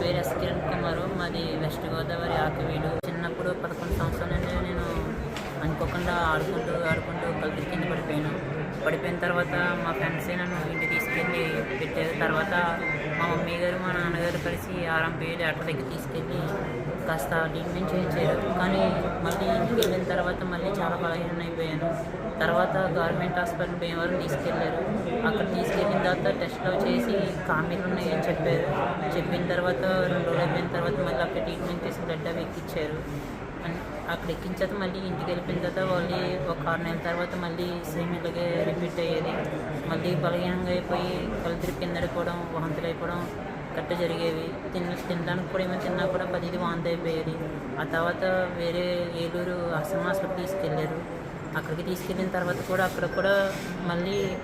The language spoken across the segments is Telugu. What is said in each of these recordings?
పేరు ఎస్ కిరణ్ కుమార్ మాది వెస్ట్ గోదావరి ఆకివీడు. చిన్నప్పుడు పదకొండు సంవత్సరాల నుండి నేను అనుకోకుండా ఆడుకుంటూ ఆడుకుంటూ కలిసి కింద పడిపోయాను. పడిపోయిన తర్వాత మా ఫ్రెండ్సే నన్ను ఇంటికి తీసుకెళ్ళి పెట్టారు. తర్వాత మా మమ్మీ గారు మా నాన్నగారు కలిసి ఆర్ఎంపీ డాక్టర్ దగ్గర తీసుకెళ్ళి కాస్త ట్రీట్మెంట్ చేయించారు. కానీ మళ్ళీ ఇంటికి వెళ్ళిన తర్వాత మళ్ళీ చాలా బలహీనం అయిపోయాను. తర్వాత గవర్నమెంట్ హాస్పిటల్ భీమవరం తీసుకెళ్ళారు. అక్కడ తీసుకెళ్ళిన తర్వాత టెస్ట్లో చేసి కామీలు ఉన్నాయని చెప్పారు. చెప్పిన తర్వాత రెండు రోజులు అయిపోయిన తర్వాత మళ్ళీ అక్కడ ట్రీట్మెంట్ చేసి బ్లడ్ అవి ఎక్కించారు అక్కడ అక్కడ తర్వాత మళ్ళీ ఇంటికి వెళ్ళిపోయిన తర్వాత మళ్ళీ ఒక ఆరు నెలల తర్వాత మళ్ళీ సేమ్ ఇలాగే రిపీట్ అయ్యేది. మళ్ళీ బలహీనంగా అయిపోయి కళ్ళు తిరిగి కింద వాంతులు అయిపోవడం గట్ట జరిగేవి. తిన్న తినడానికి కూడా ఏమో తిన్నా కూడా పదిది వాంతి అయిపోయేది. ఆ తర్వాత వేరే ఏలూరు ఆశ్రమ హాస్పిటల్ తీసుకెళ్ళారు. అక్కడికి తీసుకెళ్ళిన తర్వాత కూడా అక్కడ కూడా మళ్ళీ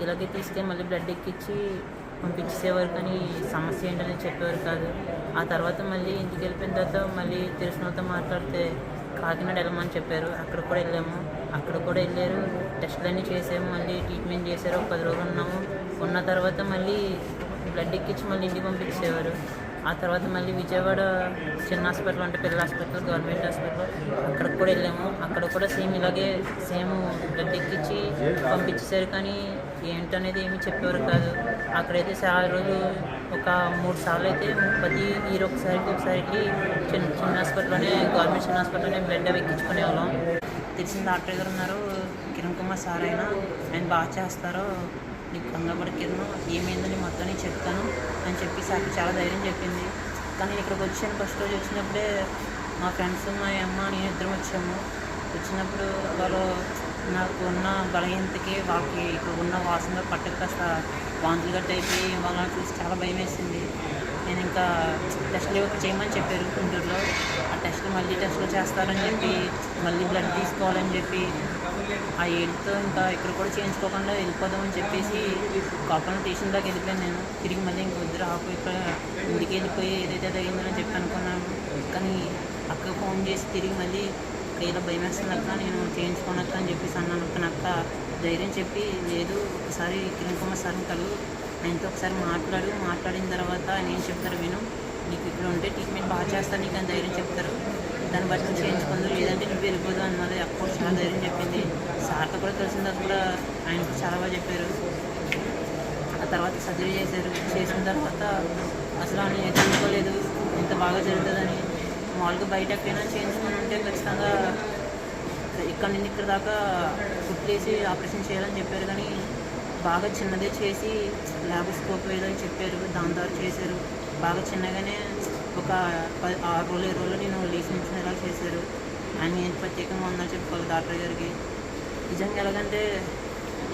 ఇలాగే తీసుకెళ్ళి మళ్ళీ బ్లడ్ ఎక్కించి పంపించేసేవారు కానీ సమస్య ఏంటని చెప్పేవారు కాదు. ఆ తర్వాత మళ్ళీ ఇంటికి వెళ్ళిపోయిన తర్వాత మళ్ళీ తెలిసిన వాళ్ళతో మాట్లాడితే కాకినాడ వెళ్ళమని చెప్పారు. అక్కడ కూడా వెళ్ళాము. అక్కడ కూడా వెళ్ళారు. టెస్టులన్నీ చేసాము. మళ్ళీ ట్రీట్మెంట్ చేశారు. ఒక పది రోజులు ఉన్నాము. ఉన్న తర్వాత మళ్ళీ బ్లడ్ ఎక్కించి మళ్ళీ ఇంటికి పంపించేవారు. ఆ తర్వాత మళ్ళీ విజయవాడ చిన్న హాస్పిటల్ అంటే పిల్లల హాస్పిటల్ గవర్నమెంట్ హాస్పిటల్ అక్కడికి కూడా వెళ్ళాము. అక్కడ కూడా సేమ్ ఇలాగే సేమ్ బ్లడ్ ఎక్కించి పంపించేశారు కానీ ఏంటనేది ఏమీ చెప్పేవారు కాదు. అక్కడైతే చాలా రోజులు ఒక మూడు సార్లు అయితే ప్రతి ఈరు ఒకసారికి ఒకసారి ఒకసారికి చిన్న చిన్న హాస్పిటల్లోనే గవర్నమెంట్ చిన్న హాస్పిటల్లోనే బ్లడ్ అవి ఎక్కించుకునే వాళ్ళం. తెలిసిన డాక్టర్ గారు ఉన్నారు. కిరణ్ కుమార్ సార్ అయినా. ఆయన బాగా చేస్తారు. నీకు కంగాపడి కిరణ్ ఏమైందని మొత్తం నేను చెప్తాను అని చెప్పి సార్ చాలా ధైర్యం చెప్పింది. కానీ నేను ఇక్కడికి వచ్చాను ఫస్ట్ రోజు వచ్చినప్పుడే మా ఫ్రెండ్స్ మా అమ్మ నేను ఇద్దరం వచ్చాము. వచ్చినప్పుడు వాళ్ళు నాకు ఉన్న బలహీనతకి వాళ్ళకి ఇక్కడ ఉన్న వాసన పట్టక కాస్త వాంతులు గట్ట అయిపోయి వాళ్ళని చూసి చాలా భయం వేసింది. నేను ఇంకా టెస్ట్లు ఒక చేయమని చెప్పారు గుంటూరులో. ఆ టెస్ట్లు మళ్ళీ టెస్ట్లు చేస్తారని చెప్పి మళ్ళీ బ్లడ్ తీసుకోవాలని చెప్పి ఆ ఏడుతో ఇంకా ఇక్కడ కూడా చేయించుకోకుండా వెళ్ళిపోదామని చెప్పేసి కాపలం స్టేషన్ దాకా వెళ్ళిపోయాను నేను. తిరిగి మళ్ళీ ఇంక వద్దు రాకు ఇక్కడ ఇంటికి వెళ్ళిపోయి ఏదైతే తగిందని చెప్పి అనుకున్నాను. కానీ అక్క ఫోన్ చేసి తిరిగి మళ్ళీ ఇలా భయం వేస్తుంది అక్క నేను చేయించుకోనక్క అని చెప్పేసి అన్నాను. అక్క అక్క ధైర్యం చెప్పి లేదు ఒకసారి కిరణ్ కుమార్ సార్ని కలు ఆయనతో ఒకసారి మాట్లాడు. మాట్లాడిన తర్వాత నేను చెప్తారు విను. నీకు ఇక్కడ ఉంటే ట్రీట్మెంట్ బాగా చేస్తాను. నీకు అని ధైర్యం చెప్తారు. దాన్ని బట్టి నువ్వు లేదంటే నువ్వు వెళ్ళిపోదు అన్నది అప్పుడు చాలా ధైర్యం చెప్పింది. సార్తో కూడా తెలిసిన తర్వాత కూడా ఆయన చాలా బాగా చెప్పారు. ఆ తర్వాత సర్జరీ చేశారు. చేసిన తర్వాత అసలు ఆయన ఎదుర్కోలేదు ఇంత బాగా జరుగుతుందని మామూలుగా బయట ఎక్కడైనా చేయించుకుని ఉంటే ఖచ్చితంగా ఇక్కడ నుండి ఇక్కడ దాకా కుట్లేసి ఆపరేషన్ చేయాలని చెప్పారు కానీ బాగా చిన్నదే చేసి ల్యాబ్ స్కోప్ ఏదో చెప్పారు. దాని ద్వారా చేశారు. బాగా చిన్నగానే ఒక పది ఆరు రోజులు ఏడు రోజులు నేను లేచి నిల్చునేలా చేశారు? ఆయన ఏం ప్రత్యేకంగా ఉందని చెప్పుకోవాలి డాక్టర్ గారికి. నిజంగా ఎలాగంటే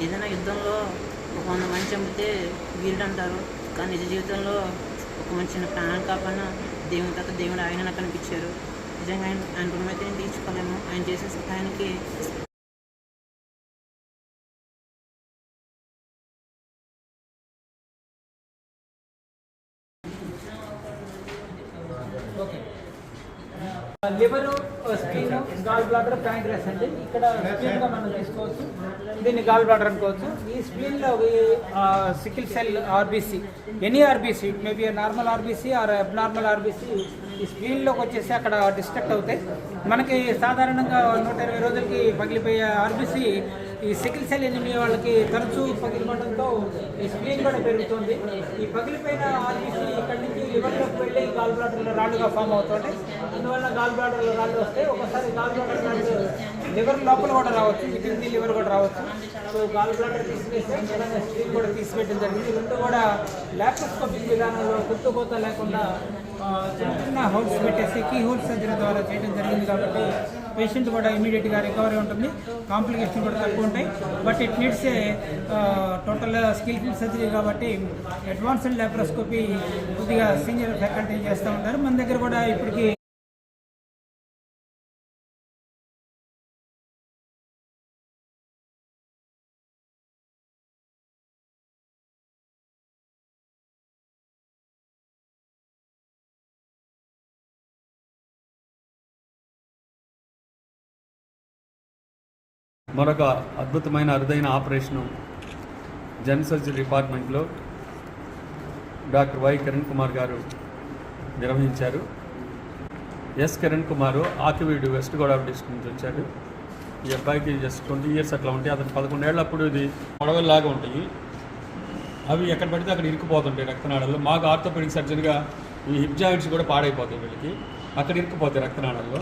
ఏదైనా యుద్ధంలో ఒక వంద మంది చంపితే వీరుడు అంటారు కానీ నిజ జీవితంలో ఒక మంచి ప్రాణం కాపాడిన దేవుని తర్వాత దేవుడు ఆయన నాకు కనిపించారు. నిజంగా ఆయన ఆయన రుణమైతే అయితే నేను తీర్చుకోలేము ఆయన చేసే సహాయానికి liver spleen gall bladder pancreas అండి. ఇక్కడ స్క్రీన్గా మనం తీసుకోవచ్చు. దీన్ని గాల్ బ్లాడర్ అనుకోవచ్చు. ఈ స్క్రీన్లో sickle cell RBC any RBC it maybe normal RBC or abnormal RBC ఈ స్క్రీన్లోకి వచ్చేసి అక్కడ డిస్ట్రక్ట్ అవుతాయి. మనకి సాధారణంగా నూట ఇరవై రోజులకి పగిలిపోయే ఆర్బీసీ ఈ సికిల్ సెల్ ఎనిమిది వాళ్ళకి తరచూ పగిలిపడంతో ఈ స్క్రీన్ కూడా పెరుగుతుంది. ఈ పగిలిపోయిన ఆర్బీసీ ఇక్కడి నుంచి లివర్లోకి వెళ్ళి గాల్ బ్లాడర్లో రాళ్ళుగా ఫామ్ అవుతుంటాయి అందువల్ల గాల్ బ్లాడర్లో రాళ్ళు వస్తాయి ఒకసారి గాల్ బ్లాడర్ రాళ్ళు లివర్ లోపల కూడా రావచ్చు వితిన్ ది లివర్ కూడా రావచ్చు. సో గాల్ బ్లాడర్ తీసివేస్తే స్క్రీన్ కూడా తీసివేయడం జరిగింది. ఈ రెండు కూడా ల్యాప్రోస్కోపిక్ విధానంలో గుర్తుకోత లేకుండా చిన్న చిన్న హోల్స్ పెట్టేసి కీ హోల్స్ సర్జరీ ద్వారా చేయడం జరిగింది కాబట్టి పేషెంట్ కూడా ఇమీడియట్గా రికవరీ ఉంటుంది. కాంప్లికేషన్ కూడా తక్కువ ఉంటాయి. But it needs a total skillful surgery కాబట్టి అడ్వాన్స్డ్ ల్యాప్రోస్కోపీ కొద్దిగా సీనియర్ ఫ్యాకల్టీ చేస్తూ ఉంటారు. మన దగ్గర కూడా ఇప్పటికి మరొక అద్భుతమైన అరుదైన ఆపరేషను జన్ సర్జరీ డిపార్ట్మెంట్లో డాక్టర్ వై కిరణ్ కుమార్ గారు నిర్వహించారు. S Kiran Kumar Akividu west Godavari district నుంచి వచ్చాడు ఈ అబ్బాయికి జస్ట్ ట్వంటీ ఇయర్స్ అట్లా ఉంటాయి అతను పదకొండేళ్ళప్పుడు ఇది పొడవల్లాగా ఉంటాయి. అవి ఎక్కడ పడితే అక్కడ ఇరుక్కుపోతుంటాయి రక్తనాళాల్లో. మాకు ఆర్థోపెడిక్ సర్జన్గా ఈ హిప్ జాయింట్స్ కూడా పాడైపోతాయి వీళ్ళకి. అక్కడ ఇరుక్కుపోతాయి రక్తనాళాల్లో.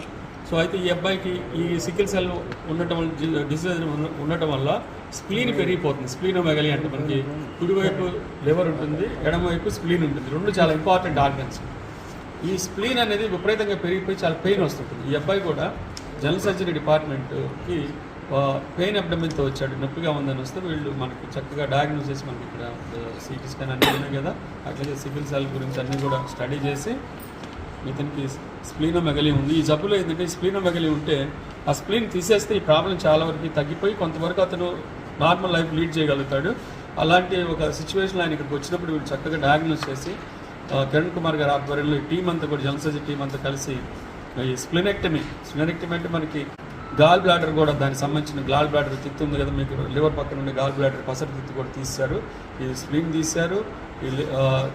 సో అయితే ఈ అబ్బాయికి ఈ సికిల్ సెల్ ఉండటం వల్ల డిసీజ్ ఉండటం వల్ల స్ప్లీన్ పెరిగిపోతుంది. స్ప్లీన్ మెగలి అంటే మనకి కుడివైపు లివర్ ఉంటుంది ఎడమవైపు స్ప్లీన్ ఉంటుంది. రెండు చాలా ఇంపార్టెంట్ ఆర్గన్స్. ఈ స్ప్లీన్ అనేది విపరీతంగా పెరిగిపోయి చాలా పెయిన్ వస్తుంటుంది. ఈ అబ్బాయి కూడా జనరల్ సర్జరీ డిపార్ట్మెంట్కి పెయిన్ అబ్డమిన్తో వచ్చాడు. నొప్పిగా ఉందని వస్తే వీళ్ళు మనకి చక్కగా డయాగ్నోస్ చేసి మనకి ఇక్కడ సిటీ స్కాన్ అన్నీ ఉన్నాయి కదా. అట్లాగే సికిల్ సెల్ గురించి అన్నీ కూడా స్టడీ చేసి ఇతనికి స్ప్లీనోమెగలి ఉంది. ఈ జబ్బులో ఏంటంటే స్ప్లీనోమెగలి ఉంటే ఆ స్ప్లీన్ తీసేస్తే ఈ ప్రాబ్లం చాలా వరకు తగ్గిపోయి కొంతవరకు అతను నార్మల్ లైఫ్ లీడ్ చేయగలుగుతాడు. అలాంటి ఒక సిచ్యువేషన్ ఆయన ఇక్కడికి వచ్చినప్పుడు వీడు చక్కగా డయాగ్నోస్ చేసి కిరణ్ కుమార్ గారి ఆధ్వర్యంలో ఈ టీం అంతా కూడా జనసర్జీ టీం అంతా కలిసి ఈ స్ప్లినెక్టమీ స్ప్లినెక్టమీ అంటే మనకి గాల్ బ్లాడర్ కూడా దానికి సంబంధించిన గాల్ బ్లాడర్ తిత్తు ఉంది కదా మీకు లివర్ పక్కన ఉండే గాల్ బ్లాడర్ పసరు తిత్తి కూడా తీశారు. ఈ స్ప్లీన్ తీశారు.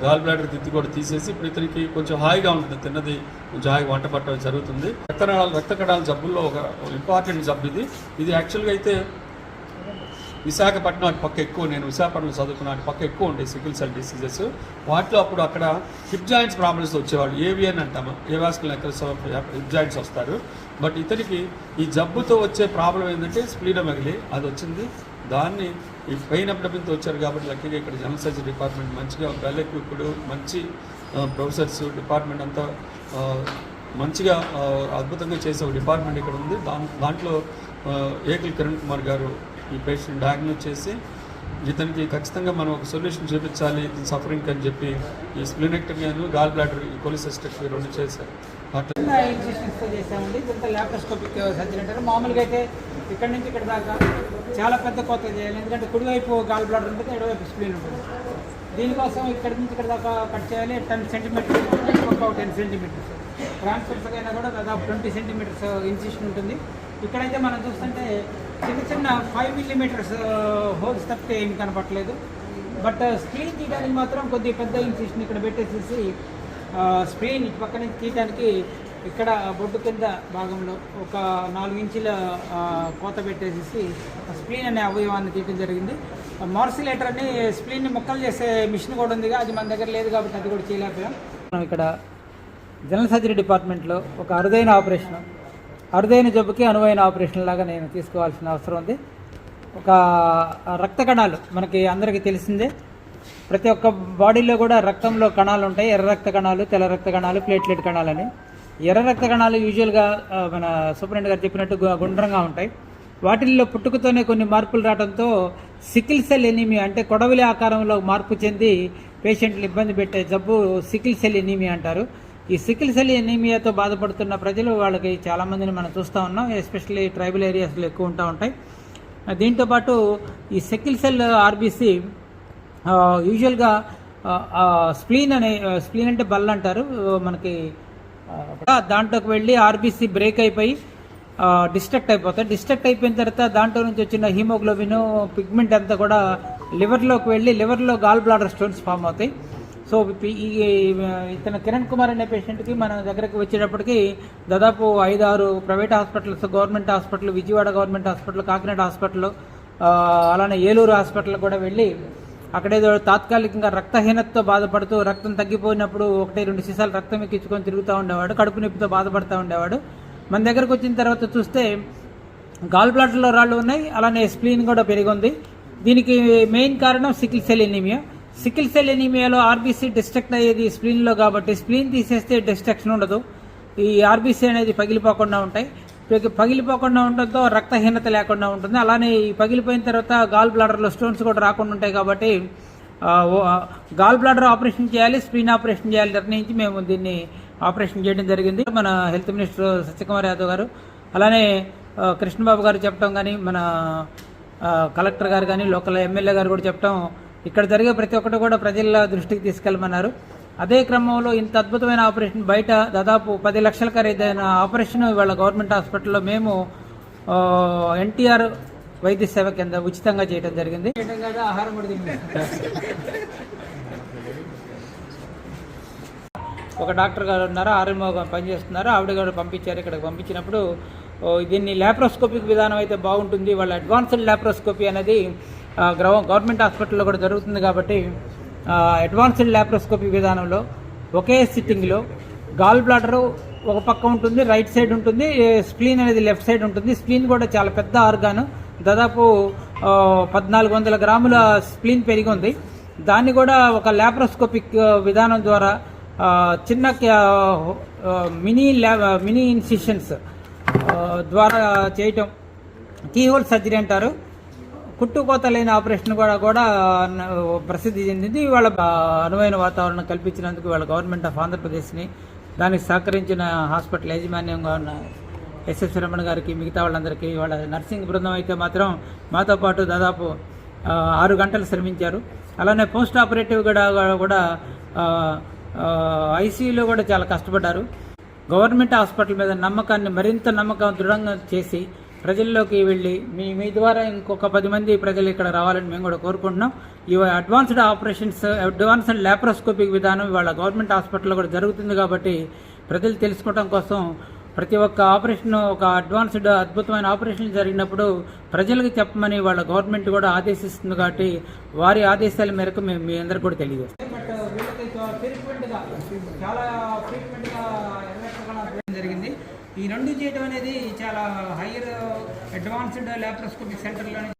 గాల్ బ్లాడర్ తిత్తి కూడా తీసేసి ఇప్పుడు ఇతనికి కొంచెం హాయిగా ఉంటుంది. తిన్నది కొంచెం హాయిగా వంట పట్టడం జరుగుతుంది. రక్తనాళాలు రక్త కణాల జబ్బుల్లో ఒక ఇంపార్టెంట్ జబ్బు ఇది. ఇది యాక్చువల్గా అయితే విశాఖపట్నం అటు పక్క ఎక్కువ నేను విశాఖపట్నం చదువుకున్న అటు పక్క ఎక్కువ ఉండే సికిల్ సెల్ డిసీజెస్ వాటిలో అప్పుడు అక్కడ హిప్ జాయింట్స్ ప్రాబ్లమ్స్ వచ్చేవాళ్ళు. ఏవియన్ అంటాము ఏవాస్కుల్ నెక్రస్ హిప్ జాయింట్స్ వస్తారు. బట్ ఇతనికి ఈ జబ్బుతో వచ్చే ప్రాబ్లం ఏంటంటే స్ప్లీడోమెగలి అది వచ్చింది. దాన్ని ఈ పెయిన్ అప్డమిన్తో వచ్చారు కాబట్టి లక్కీగా ఇక్కడ జనరల్ సర్జరీ డిపార్ట్మెంట్ మంచిగా బెల్లెక్ ఇప్పుడు మంచి ప్రొఫెసర్స్ డిపార్ట్మెంట్ అంతా మంచిగా అద్భుతంగా చేసే ఒక డిపార్ట్మెంట్ ఇక్కడ ఉంది. దాని దాంట్లో ఏకల్ కిరణ్ కుమార్ గారు ఈ పేషెంట్ డయాగ్నోస్ చేసి ఇతనికి ఖచ్చితంగా మనం ఒక సొల్యూషన్ చూపించాలి ఇతను సఫరింగ్ అని చెప్పి ఈ స్ప్లినెక్టమీ అని గాల్ బ్లాడర్ ఈ కొలిసిస్టెక్టమీ రెండు చేశారు. అట్లా. చేసామండి ఇదంతా సర్జరీ అంటారు. మామూలుగా అయితే ఇక్కడ నుంచి ఇక్కడ దాకా చాలా పెద్ద కొత్త చేయాలి. ఎందుకంటే కుడివైపు గాల్ బ్లాడర్ ఉంటుంది ఎడవైపు స్ప్లీన్ ఉంటుంది. దీనికోసం ఇక్కడ నుంచి ఇక్కడ దాకా కట్ చేయాలి. టెన్ సెంటీమీటర్స్ ఒక టెన్ సెంటీమీటర్స్. ట్రాన్స్ఫర్స్ అయినా కూడా దాదాపు ట్వంటీ సెంటీమీటర్స్ ఇన్సిషన్ ఉంటుంది. ఇక్కడైతే మనం చూస్తుంటే చిన్న చిన్న ఫైవ్ మిల్లీమీటర్స్ హోల్స్ తప్పితే ఏం కనపట్లేదు బట్ స్క్రీన్ తీయడానికి మాత్రం కొద్ది పెద్ద ఇన్సిషన్ ఇక్కడ పెట్టేసేసి స్క్రీన్ ఇటు పక్క నుంచి తీయడానికి ఇక్కడ బొడ్డు కింద భాగంలో ఒక నాలుగు ఇంచుల కోత పెట్టేసేసి స్ప్లీన్ అనే అవయవాన్ని తీయడం జరిగింది. మార్సిలేటర్ అని స్ప్లీన్ని ముక్కలు చేసే మిషన్ కూడా ఉందిగా అది మన దగ్గర లేదు కాబట్టి అది కూడా చేయలేకపోయాం. మనం ఇక్కడ జనరల్ సర్జరీ డిపార్ట్మెంట్లో ఒక అరుదైన ఆపరేషన్ అరుదైన జబ్బుకి అనువైన ఆపరేషన్ లాగా నేను తీసుకోవాల్సిన అవసరం ఉంది. ఒక రక్త కణాలు మనకి అందరికీ తెలిసిందే. ప్రతి ఒక్క బాడీలో కూడా రక్తంలో కణాలు ఉంటాయి. ఎర్ర రక్త కణాలు తెల్ల రక్త కణాలు ప్లేట్లెట్ కణాలని. ఎర్ర రక్త కణాలు యూజువల్గా మన సూపరింట్ గారు చెప్పినట్టు గుండ్రంగా ఉంటాయి. వాటిల్లో పుట్టుకతోనే కొన్ని మార్పులు రావడంతో సికిల్ సెల్ ఎనీమియా అంటే కొడవలి ఆకారంలో మార్పు చెంది పేషెంట్లు ఇబ్బంది పెట్టే జబ్బు సికిల్ సెల్ ఎనీమియా అంటారు. ఈ సికిల్ సెల్ ఎనీమియాతో బాధపడుతున్న ప్రజలు వాళ్ళకి చాలామందిని మనం చూస్తూ ఉన్నాం ఎస్పెషల్లీ ట్రైబల్ ఏరియాస్లో ఎక్కువ ఉంటా ఉంటాయి. దీంతో పాటు ఈ సెకిల్ సెల్ ఆర్బీసీ యూజువల్గా స్ప్లీన్ అనే స్ప్లీన్ అంటే బల్ అంటారు. మనకి దాంట్లోకి వెళ్ళి ఆర్బీసీ బ్రేక్ అయిపోయి డిస్ట్రక్ట్ అయిపోతాయి డిస్ట్రక్ట్ అయిపోయిన తర్వాత దాంట్లో నుంచి వచ్చిన హీమోగ్లోబిన్ పిగ్మెంట్ అంతా కూడా లివర్లోకి వెళ్ళి లివర్లో గాల్ బ్లాడర్ స్టోన్స్ ఫామ్ అవుతాయి. సో ఈ ఇతను కిరణ్ కుమార్ అనే పేషెంట్కి మన దగ్గరకు వచ్చేటప్పటికి దాదాపు ఐదు ఆరు private hospitals government hospital Vijayawada government hospital Kakinada hospital అలానే ఏలూరు హాస్పిటల్ కూడా వెళ్ళి అక్కడేదో తాత్కాలికంగా రక్తహీనతతో బాధపడుతూ రక్తం తగ్గిపోయినప్పుడు ఒకటి రెండు సీసాలు రక్తం ఎక్కించుకొని తిరుగుతూ ఉండేవాడు కడుపు నొప్పితో బాధపడుతూ ఉండేవాడు. మన దగ్గరకు వచ్చిన తర్వాత చూస్తే గాల్ బ్లాడర్లో రాళ్ళు ఉన్నాయి అలానే స్ప్లీన్ కూడా పెరిగింది. దీనికి మెయిన్ కారణం sickle cell anaemia. Sickle cell ఎనీమియాలో RBC destruct అయ్యేది స్ప్లీన్లో కాబట్టి స్ప్లీన్ తీసేస్తే డిస్ట్రక్షన్ ఉండదు. ఈ ఆర్బీసీ అనేది పగిలిపోకుండా ఉంటాయి. పగిలిపోకుండా ఉండడంతో రక్తహీనత లేకుండా ఉంటుంది. అలానే ఈ పగిలిపోయిన తర్వాత గాల్ బ్లాడర్లో స్టోన్స్ కూడా రాకుండా ఉంటాయి కాబట్టి గాల్ బ్లాడర్ ఆపరేషన్ చేయాలి స్క్రీన్ ఆపరేషన్ చేయాలి నిర్ణయించి మేము దీన్ని ఆపరేషన్ చేయడం జరిగింది. మన హెల్త్ మినిస్టర్ సత్యకుమార్ యాదవ్ గారు అలానే కృష్ణబాబు గారు చెప్పడం కానీ మన కలెక్టర్ గారు కానీ లోకల్ ఎమ్మెల్యే గారు కూడా చెప్పడం ఇక్కడ జరిగే ప్రతి ఒక్కటి కూడా ప్రజల దృష్టికి తీసుకెళ్ళమన్నారు. అదే క్రమంలో ఇంత అద్భుతమైన ఆపరేషన్ బయట దాదాపు పది లక్షల ఖరీదైన ఆపరేషన్ ఇవాళ గవర్నమెంట్ హాస్పిటల్లో మేము ఎన్టీఆర్ వైద్య సేవ కింద ఉచితంగా చేయడం జరిగింది. ఆహారం కూడా ఒక డాక్టర్ గారు ఉన్నారు ఆర్ఎంఓ పనిచేస్తున్నారు. ఆవిడ గారు పంపించారు ఇక్కడికి పంపించినప్పుడు దీన్ని ల్యాప్రోస్కోపిక్ విధానం అయితే బాగుంటుంది. వాళ్ళ అడ్వాన్స్డ్ ల్యాప్రోస్కోపీ అనేది గవర్నమెంట్ హాస్పిటల్లో కూడా జరుగుతుంది కాబట్టి అడ్వాన్స్డ్ ల్యాప్రోస్కోపీ విధానంలో ఒకే సిట్టింగ్లో గాల్ బ్లాడర్ ఒక పక్క ఉంటుంది రైట్ సైడ్ ఉంటుంది స్ప్లీన్ అనేది లెఫ్ట్ సైడ్ ఉంటుంది. స్ప్లీన్ కూడా చాలా పెద్ద ఆర్గాను దాదాపు పద్నాలుగు వందల గ్రాముల స్ప్లీన్ పెరిగి ఉంది. దాన్ని కూడా ఒక ల్యాప్రోస్కోపిక్ విధానం ద్వారా చిన్న క్యా- మినీ ల్యా మినీ ఇన్సిషన్స్ ద్వారా చేయటం. కీహోల్ సర్జరీ అంటారు. కుట్టుకోత లేని ఆపరేషన్ కూడా కూడా ప్రసిద్ధి చెందింది. వాళ్ళ అనువైన వాతావరణం కల్పించినందుకు వాళ్ళ గవర్నమెంట్ ఆఫ్ ఆంధ్రప్రదేశ్ని దానికి సహకరించిన హాస్పిటల్ యాజమాన్యంగా ఉన్న ఎస్ఎస్ రమణ గారికి మిగతా వాళ్ళందరికీ వాళ్ళ నర్సింగ్ బృందం అయితే మాత్రం మాతో పాటు దాదాపు ఆరు గంటలు శ్రమించారు. అలానే పోస్ట్ ఆపరేటివ్ కూడా కూడా ఐసీయూలో కూడా చాలా కష్టపడ్డారు. గవర్నమెంట్ హాస్పిటల్ మీద నమ్మకాన్ని మరింత నమ్మకం దృఢంగా చేసి ప్రజల్లోకి వెళ్ళి మీ మీ ద్వారా ఇంకొక పది మంది ప్రజలు ఇక్కడ రావాలని మేము కూడా కోరుకుంటున్నాం. ఈ అడ్వాన్స్డ్ ఆపరేషన్స్ అడ్వాన్స్డ్ ల్యాప్రోస్కోపిక్ విధానం ఇవాళ గవర్నమెంట్ హాస్పిటల్లో కూడా జరుగుతుంది కాబట్టి ప్రజలు తెలుసుకోవడం కోసం ప్రతి ఒక్క ఆపరేషన్ ఒక అడ్వాన్స్డ్ అద్భుతమైన ఆపరేషన్ జరిగినప్పుడు ప్రజలకు చెప్పమని వాళ్ళ గవర్నమెంట్ కూడా ఆదేశిస్తుంది కాబట్టి వారి ఆదేశాల మేరకు మేము మీ అందరికి కూడా తెలియజేస్తాం. జరిగింది. ఈ రెండు చేయడం అనేది చాలా హైయర్ అడ్వాన్స్డ్ ల్యాప్రోస్కోపిక్ సెంటర్లోనే